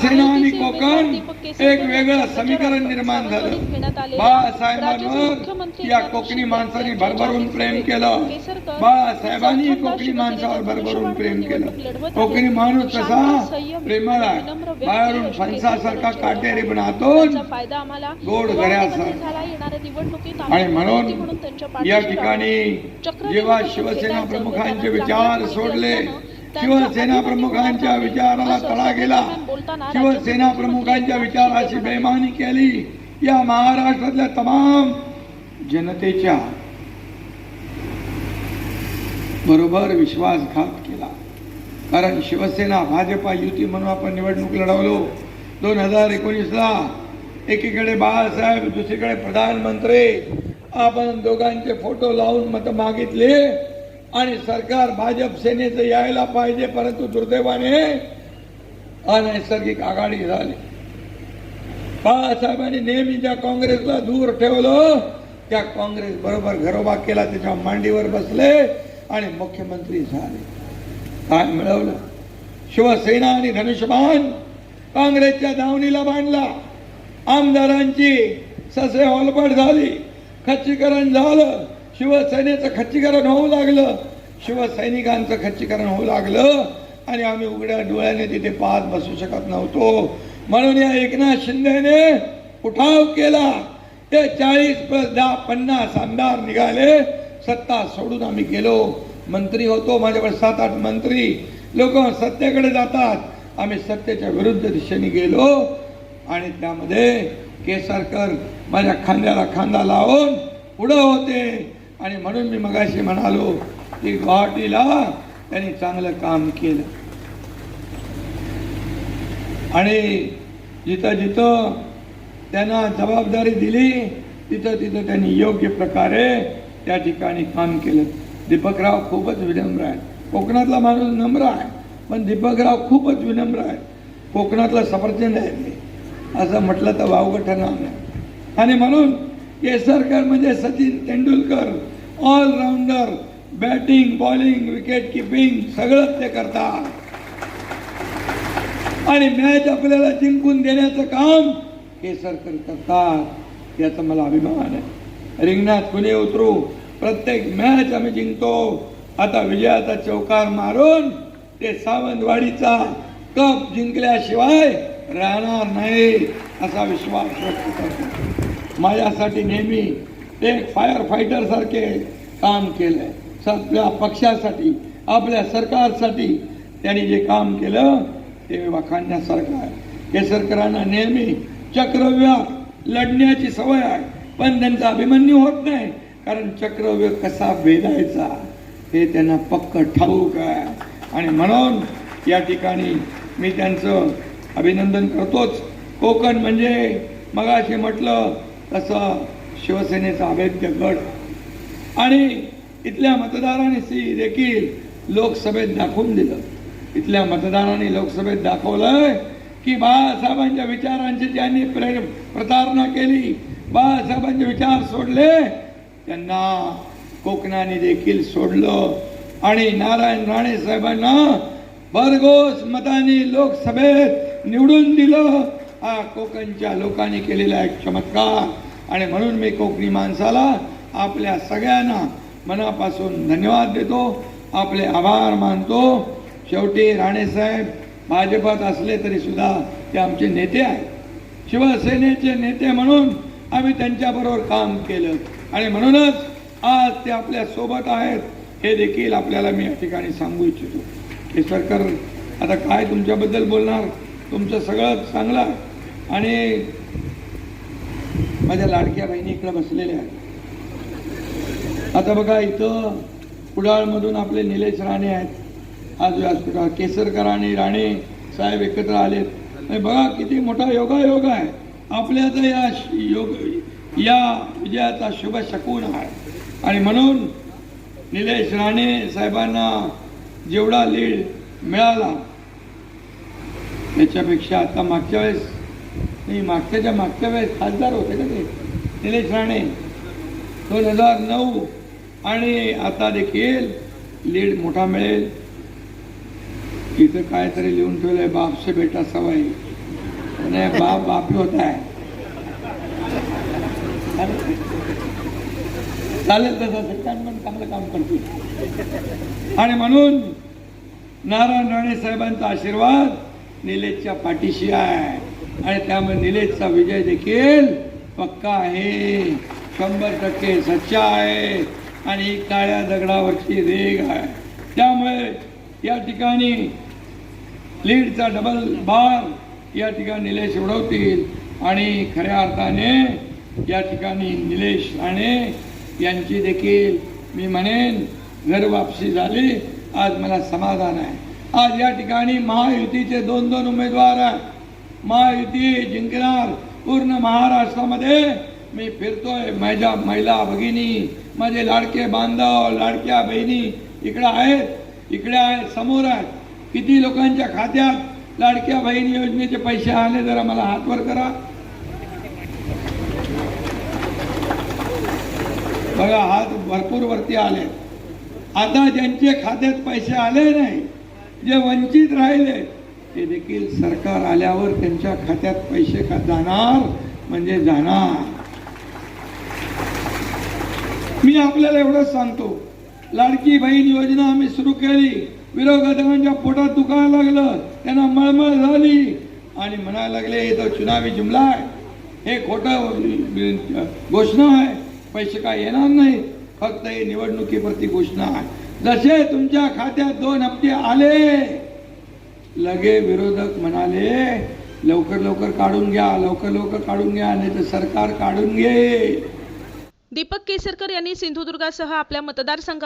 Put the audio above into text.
सेना आणि कोकण एक वेगळं समीकरण निर्माण झालं. बाळासाहेबांवर या कोकणी माणसाने भरभरून प्रेम केलं. बाळासाहेबांनी कोकणी माणसावर भरभरून प्रेम केलं. कोकणी माणूस कसा प्रेमळ बाहेरून फणसासारखा काटेरी आम्हाला गोड निवडणुकीत आणि म्हणून या ठिकाणी जेव्हा शिवसेना प्रमुखांचे विचार सोडले शिवसेना प्रमुखांच्या विचाराला तडा गेला. शिवसेना प्रमुखांच्या विचाराची बेमानी केली. या महाराष्ट्रातल्या तमाम जनतेच्या बरोबर विश्वासघात केला. कारण शिवसेना भाजपा युती म्हणून आपण निवडणूक लढवलो. दोन हजार एकोणीसला एकीकडे बाळासाहेब दुसरीकडे प्रधानमंत्री. आपण दोघांचे फोटो लावून मत मागितले. आणि सरकार भाजप सेनेचं यायला पाहिजे परंतु दुर्दैवाने अनैसर्गिक आघाडी झाली. बाळासाहेबांनी नेहमी ज्या काँग्रेसला दूर ठेवलं त्या काँग्रेस बरोबर घरोबा केला त्याच्या मांडीवर बसले आणि मुख्यमंत्री झाले. काय मिळवलं? शिवसेना आणि धनुष्यबाण काँग्रेसच्या दावणीला बांधला. आमदारांची ससे होलपट झाली. खच्चीकरण झालं. शिवसेनेचं खच्चीकरण होऊ लागलं. शिवसैनिकांचं खच्चीकरण होऊ लागलं. आणि आम्ही उघड्या डोळ्याने तिथे पाहत बसू शकत नव्हतो. म्हणून या एकनाथ शिंदेने उठाव केला. ते चाळीस प्लस दहा पन्नास आमदार निघाले. सत्ता सोडून आम्ही गेलो. मंत्री होतो माझ्याकडे सात आठ मंत्री. लोक सत्तेकडे जातात. आम्ही सत्तेच्या विरुद्ध दिशेने गेलो. आणि त्यामध्ये केसरकर माझ्या खांद्याला खांदा लावून पुढं होते. आणि म्हणून मी मगाशी म्हणालो की गुवाहाटीला त्यांनी चांगलं काम केलं. आणि जिथं जिथं त्यांना जबाबदारी दिली तिथं तिथं त्यांनी योग्य प्रकारे त्या ठिकाणी काम केलं. दीपकराव खूपच विनम्र आहे कोकणातला माणूस नम्र आहे पण दीपकराव खूपच विनम्र आहे कोकणातला सफरचंद आहे ते असं म्हटलं तर वावगं ठरणार नाही. आणि म्हणून केसरकर म्हणजे Sachin Tendulkar allrounder batting bowling wicket keeping सगळंच ते करतात. आणि मॅच आपल्याला जिंकून देण्याचं काम केसरकर करतात याचा मला अभिमान आहे. रिंगणात कुणी उतरू प्रत्येक मॅच आम्ही जिंकतो. आता विजयाचा चौकार मारून ते सावंतवाडीचा कप जिंकल्याशिवाय राहणार नाही असा विश्वास व्यक्त करतो. माझ्यासाठी नेहमी ते फायर फायटर सारखे काम केलंय. आपल्या पक्षासाठी आपल्या सरकारसाठी त्यांनी जे काम केलं ते वाखाणण्यासारखं आहे. केसरकरांना नेहमी चक्रव्यूहात लढण्याची सवय आहे. पण त्यांचा अभिमन्यू होत नाही. कारण चक्रव्यूह कसा भेदायचा हे त्यांना पक्क ठाऊक आहे. आणि म्हणून या ठिकाणी मी त्यांचं अभिनंदन करतोच. कोकण म्हणजे मगाशी म्हटलं तसं शिवसेनेचा अभेद्य गट. आणि इथल्या मतदारांनी देखील लोकसभेत दाखवून दिलं. इथल्या मतदारांनी लोकसभेत दाखवलंय की बाळासाहेबांच्या विचारांची ज्यांनी प्रे प्रतारणा केली. बाळासाहेबांचे विचार सोडले. त्यांना कोकणाने देखील सोडलं. आणि नारायण राणे साहेबांना भरघोस मताने लोकसभेत निवडून दिलं. हा कोकणच्या लोकांनी केलेला एक चमत्कार. आणि म्हणून मी कोकणी माणसाला आपल्या सगळ्यांना मनापासून धन्यवाद देतो. आपले आभार मानतो. शेवटी राणेसाहेब भाजपात असले तरी सुद्धा ते आमचे नेते आहेत. शिवसेनेचे नेते म्हणून आम्ही त्यांच्याबरोबर काम केलं. आणि म्हणूनच आज ते आपल्यासोबत आहेत हे देखील आपल्याला मी या ठिकाणी सांगू इच्छितो. हे सरकार आता काय तुमच्याबद्दल बोलणार? तुमचं सगळं चांगलं आहे. आणि माझ्या लाडक्या बहिणी इकडे बसलेल्या आहेत. आता बघा इथं कुडाळमधून आपले निलेश राणे आहेत. आज व्यासपीठावर केसरकर आणि राणे साहेब एकत्र आलेत. आणि बघा किती मोठा योगा योग आहे. आपल्याचा या योग या विजयाचा शुभ शकून आहे. आणि म्हणून निलेश राणे साहेबांना जेवढा लीड मिळाला याच्यापेक्षा आता मागच्या वेळेस मी मागच्याच्या मागच्या वेळेस खासदार होते का ते? निलेश राणे. दोन हजार नऊ. आणि आता देखील लीड मोठा मिळेल. इथं काहीतरी लिहून ठेवलंय बापसे बेटा सवाई नाही बाप बापी होत आहे. चालेल तसं सरकार पण चांगलं काम करतील. आणि म्हणून नारायण राणे साहेबांचा आशीर्वाद निलेशच्या पाठीशी आहे. आणि त्यामुळे निलेशचा विजय देखील पक्का आहे. शंभर टक्के सच्चा आहे. आणि काळ्या दगडावरची रेग आहे. त्यामुळे या ठिकाणी लीडचा डबल बार या ठिकाणी निलेश उडवतील. आणि खऱ्या अर्थाने या ठिकाणी निलेश राणे यांची देखील मी म्हणेन घर वापसी झाली. आज मला समाधान आहे. आज या ठिकाणी महायुतीचे दोन दोन उमेदवार आहेत. महायुती जिंकणार पूर्ण महाराष्ट्रामध्ये. मी फिरतोय माझ्या महिला भगिनी माझे लाडके बांधव लाडक्या बहिणी इकडे आहेत इकडे आहेत समोर आहेत. किती लोकांच्या खात्यात लाडक्या बहिणी योजनेचे पैसे आले जरा मला हातवर करा. बघा हात भरपूर वरती आले. आता ज्यांचे खात्यात पैसे आले नाही जे वंचित राहिले ते देखील सरकार आल्यावर त्यांच्या खात्यात पैसे का जाणार म्हणजे जाणार. मी आपल्याला एवढंच सांगतो. लाडकी बहीण योजना आम्ही सुरू केली. विरोधकांच्या पोटात दुखायला लागलं. त्यांना मळमळ झाली. आणि म्हणायला लागले हे तर चुनावी जुमला आहे. हे खोटं घोषणा आहे. पैसे काय येणार नाही फक्त हे निवडणुकीप्रती घोषणा आहे. जसे तुमच्या खात्यात दोन हप्ते आले लगे विरोधक म्हणाले लवकर लवकर काढून घ्या लवकर लवकर काढून घ्या नाही तर सरकार काढून घे. दीपक केसरकर यांनी सिंधुदुर्गासह आपल्या मतदारसंघात